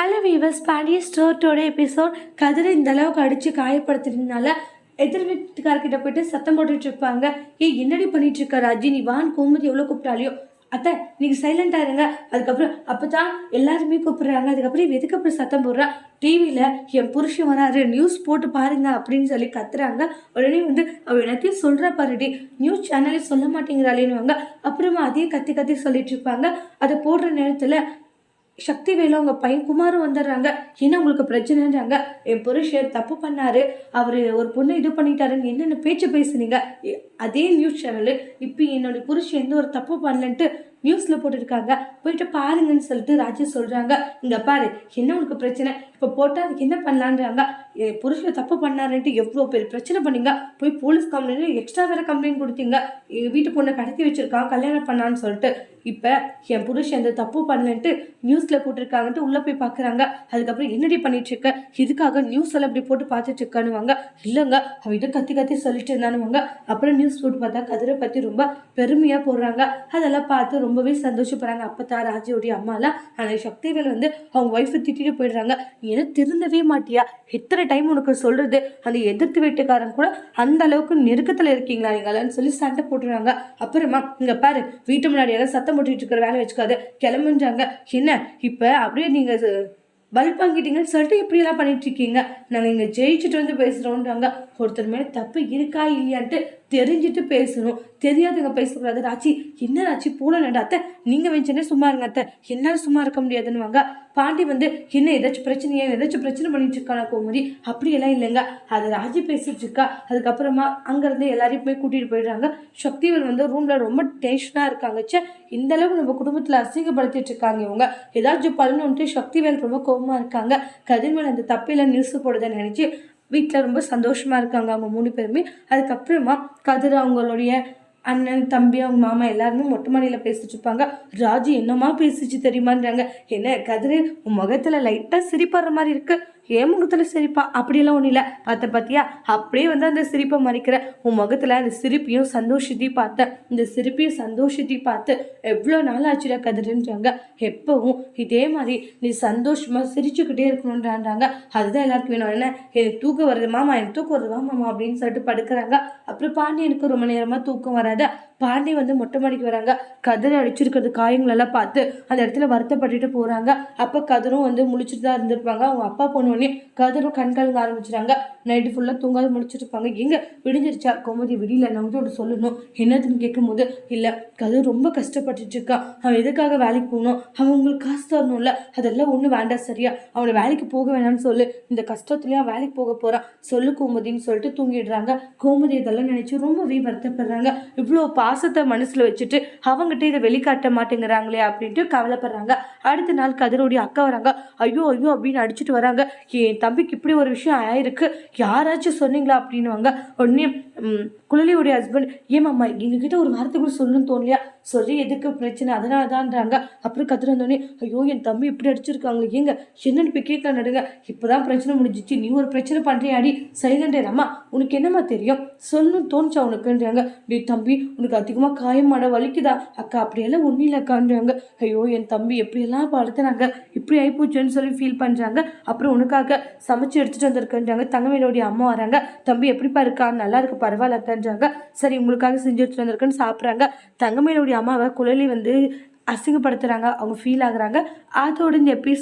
Hello viewers Pandian ஸ்டோர்ட்டோட episode கதிரை இந்த அளவுக்கு அடித்து காயப்படுத்துறதுனால எதிர் வீட்டுக்காரர்கிட்ட போயிட்டு சத்தம் போட்டுட்டு இருப்பாங்க ஏ என்னடி பண்ணிட்டு இருக்க ராஜி? நீ வான் கோமதி எவ்வளோ கூப்பிட்டாலையோ அத்தை நீங்க சைலண்டா இருங்க. அதுக்கப்புறம் அப்பதான் எல்லாருமே கூப்பிடுறாங்க. அதுக்கப்புறம் எதுக்கப்புறம் எதுக்கு அப்புறம் சத்தம் போடுறா? டிவியில என் புருஷன் வராரு நியூஸ் போட்டு பாருங்க அப்படின்னு சொல்லி கத்துறாங்க. உடனே வந்து அவ எல்லாத்தையும் சொல்கிறா பாருடி. நியூஸ் சேனலே சொல்ல மாட்டேங்கிறாளேன்னு அப்புறமா அதையே கத்தி கத்தி சொல்லிட்டு இருப்பாங்க அதை போடுற நேரத்துல சக்தி வேலு அவங்க பையன் குமாரும் வந்துடுறாங்க. என்ன உங்களுக்கு பிரச்சனைன்றாங்க? என் புருஷர் தப்பு பண்ணாரு. அவர் ஒரு பொண்ணை இது பண்ணிட்டாருன்னு என்னென்ன பேச்சு பேசுனீங்க? எ- அதே நியூஸ் சேனலு இப்போ என்னுடைய புருஷன் எந்த ஒரு தப்பு பண்ணலன்ட்டு நியூஸ்ல போட்டிருக்காங்க. போயிட்டு பாருங்கன்னு சொல்லிட்டு ராஜி சொல்றாங்க. இங்க பாரு என்ன உனக்கு பிரச்சனை? இப்போ போட்டா அதுக்கு என்ன பண்ணலான்றாங்க. என் புருஷன் தப்பு பண்ணாருன்ட்டு எவ்வளோ பெரிய பிரச்சனை பண்ணீங்க? போய் போலீஸ் கம்ப்ளைண்ட் எக்ஸ்ட்ரா வேற கம்ப்ளைண்ட் கொடுத்தீங்க. வீட்டு பொண்ணை கடத்தி வச்சுருக்கான் கல்யாணம் பண்ணான்னு சொல்லிட்டு. இப்போ என் புருஷன் எந்த தப்பு பண்ணலன்ட்டு நியூஸ்ல போட்டிருக்காங்கன்ட்டு உள்ள போய் பார்க்குறாங்க அதுக்கப்புறம் என்னடி பண்ணிட்டு இருக்க? இதுக்காக நியூஸ் எல்லாம் இப்படி போட்டு பார்த்துட்டு இருக்கானுவாங்க? இல்லைங்க அவ இதை கத்தி கத்தி சொல்லிட்டு இருந்தானுவாங்க. அப்புறம் நியூஸ் போட்டு பார்த்தா கதிரை பத்தி ரொம்ப பெருமையா போடுறாங்க. அதெல்லாம் பார்த்து ரொம்ப ரொம்பவே சந்தோஷப்படுறாங்க. அப்பத்தா ராஜியோடைய அம்மாலாம். ஆனால் சக்திவேல் வந்து அவங்க ஒய்ஃபை திட்டிட்டு போயிடுறாங்க. ஏன்னா திருந்தவே மாட்டியா? எத்தனை டைம் உனக்கு சொல்கிறது அந்த எதிர்த்து வீட்டுக்காரன் கூட அந்த அளவுக்கு நெருக்கத்தில் இருக்கீங்களா? நீங்களான்னு சொல்லி சண்டை போட்டுறாங்க. அப்புறமா இங்கே பாரு வீட்டு முன்னாடி எல்லாம் சத்தம் போட்டுட்டு இருக்கிற வேலை வச்சுக்காது. கிளம்புன்றாங்க. என்ன? இப்போ அப்படியே நீங்கள் பல்ப் வாங்கிட்டீங்கன்னு சொல்லிட்டு இப்படியெல்லாம் பண்ணிட்டு இருக்கீங்க. நாங்கள் இங்கே ஜெயிச்சுட்டு வந்து பேசுகிறோன்றாங்க ஒருத்தர் மேலே தப்பு இருக்கா இல்லையான்ட்டு தெரிஞ்சுட்டு பேசணும். தெரியாதவங்க பேசக்கூடாது. ராச்சி என்ன ராச்சி பூனை அத்தை. நீங்கள் வெஞ்சனே சும்மா இருங்க அத்தை. என்னால் சும்மா இருக்க முடியாதுன்னுவாங்க. பாண்டி வந்து என்ன ஏதாச்சும் பிரச்சனையா ஏதாச்சும் பிரச்சனை பண்ணிட்டு இருக்கானா கோமதி? அப்படியெல்லாம் இல்லைங்க. அது ராஜி பேசிட்டு இருக்கா அதுக்கப்புறமா அங்கேருந்து எல்லாரையும் போய் கூட்டிகிட்டு போயிடுறாங்க. சக்திவேல் வந்து ரூமில் ரொம்ப டென்ஷனாக இருக்காங்க. ச்சே இந்த அளவுக்கு நம்ம குடும்பத்தில் அசிங்கப்படுத்திட்டு இருக்காங்க இவங்க. ஏதாச்சும் பண்ணணுன்ட்டு சக்திவேல் ரொம்ப கோவமாக இருக்காங்க. கதிர்மேல் அந்த தப்பையில் நியூஸ் போடுதை நினச்சி வீட்டில் ரொம்ப சந்தோஷமா இருக்காங்க அவங்க மூணு பேருமே. அதுக்கப்புறமா கதிர் அவங்களுடைய அண்ணன் தம்பி அவங்க மாமா எல்லாருமே மொட்டை மாடியில் பேசிட்டு இருப்பாங்க. ராஜு என்னமா பேசிச்சு தெரியுமான்றாங்க. என்ன கதிர் உன் முகத்துல லைட்டாக சிரிப்படுற மாதிரி இருக்கு. என் முகத்தில் சிரிப்பா. அப்படியெல்லாம் ஒன்றும் இல்லை. பார்த்த பார்த்தியா அப்படியே வந்து அந்த சிரிப்பை மறைக்கிற. உன் முகத்தில் அந்த சிரிப்பையும் சந்தோஷத்தையும் பார்த்தேன் இந்த சிரிப்பையும் சந்தோஷத்தையும் பார்த்து எவ்வளோ நாள் ஆச்சுடா கதிருன்றாங்க. எப்பவும் இதே மாதிரி நீ சந்தோஷமாக சிரிச்சுக்கிட்டே இருக்கணுன்றாங்க அதுதான் எல்லாருக்கும் வேணும். என்ன? எனக்கு தூக்கம் வருது. மாமா எனக்கு தூக்கம் வருது. மாமா அப்படின்னு சொல்லிட்டு படுக்கிறாங்க. அப்புறம் பாண்டியனுக்கு ரொம்ப நேரமாக தூக்கம் வராது. பாண்டி வந்து மொட்டை மாடிக்கு வராங்க. கதிர் அடிச்சிருக்கிறது காயங்களெல்லாம் பார்த்து அந்த இடத்துல வருத்தப்பட்டுட்டு போகிறாங்க அப்போ கதிரும் வந்து முழிச்சிட்டு தான் இருந்திருப்பாங்க. அவங்க அப்பா பொண்ணு உடனே கதிரும் கண் கலங்க ஆரம்பிச்சிட்டாங்க நைட்டு ஃபுல்லாக தூங்காத முழிச்சிட்டு இருப்பாங்க எங்க? விடிஞ்சிருச்சா? கோமதி விடியில நான் சொல்லணும். என்னதுன்னு கேட்கும்போது இல்லை கதிர் ரொம்ப கஷ்டப்பட்டுட்டு இருக்கான் அவன் எதுக்காக வேலைக்கு போகணும்? அவன் உங்களுக்கு காசு தரணும்ல. அதெல்லாம் ஒன்றும் வேண்டாம் சரியா? அவனை வேலைக்கு போக வேணாம்னு சொல்லு. இந்த கஷ்டத்துலயும் வேலைக்கு போக போறான். சொல்லு கோமதின்னு சொல்லிட்டு தூங்கிடுறாங்க. கோமதி இதெல்லாம் நினைச்சு ரொம்பவே வருத்தப்படுறாங்க. இவ்வளோ பாசத்தை மனசுல வச்சுட்டு அவங்ககிட்ட இதை வெளிக்காட்ட மாட்டேங்கிறாங்களே அப்படின்ட்டு கவலைப்படுறாங்க. அடுத்த நாள் கதிரோடைய அக்கா வராங்க. ஐயோ ஐயோ அப்படின்னு அடிச்சுட்டு வராங்க. என் தம்பிக்கு இப்படி ஒரு விஷயம் ஆயிருக்கு. யாராச்சும் சொன்னீங்களா அப்படின்னுவாங்க. உடனே குழலியுடைய குழலியோடைய ஹஸ்பண்ட் ஏமாம்மா எங்ககிட்ட ஒரு வார்த்தை கூட சொல்லணும்னு தோணலையா? சொல்லி எதுக்கு பிரச்சனை? அதனால தான்றாங்க அப்புறம் கத்துட்டு வந்தோடனே ஐயோ என் தம்பி இப்படி அடிச்சிருக்காங்க ஏங்க? என்னன்னு போய் கேட்கல நடுங்க. இப்போதான் பிரச்சனை முடிஞ்சிச்சு. நீ ஒரு பிரச்சனை பண்ணுறியாடி சைலண்டே அம்மா உனக்கு என்னம்மா தெரியும்? சொல்லணும்னு தோணுச்சா உனக்குன்றாங்க. டே தம்பி உனக்கு அதிகமாக காயமாட வலிக்குதா? அக்கா அப்படியெல்லாம் ஒன்றும் இல்லைக்கான்றாங்க ஐயோ என் தம்பி எப்படியெல்லாம் படுத்துனாங்க? இப்படி ஆகிப்போச்சுன்னு சொல்லி ஃபீல் பண்ணுறாங்க அப்புறம் உனக்கு உனக்காக சமைச்சு எடுத்துட்டு வந்திருக்கேன்றாங்க. தங்கமேலோடைய அம்மா வராங்க. தம்பி எப்படிப்பா இருக்கா? நல்லா இருக்கு பரவாயில்லத்தான்றாங்க சரி உங்களுக்காக செஞ்சு எடுத்துட்டு வந்திருக்கேன்னு சாப்பிட்றாங்க. தங்கமேலோடைய அம்மாவை குழலி வந்து அசிங்கப்படுத்துறாங்க. அவங்க ஃபீல் ஆகுறாங்க. அதோட இந்த எபிசோட்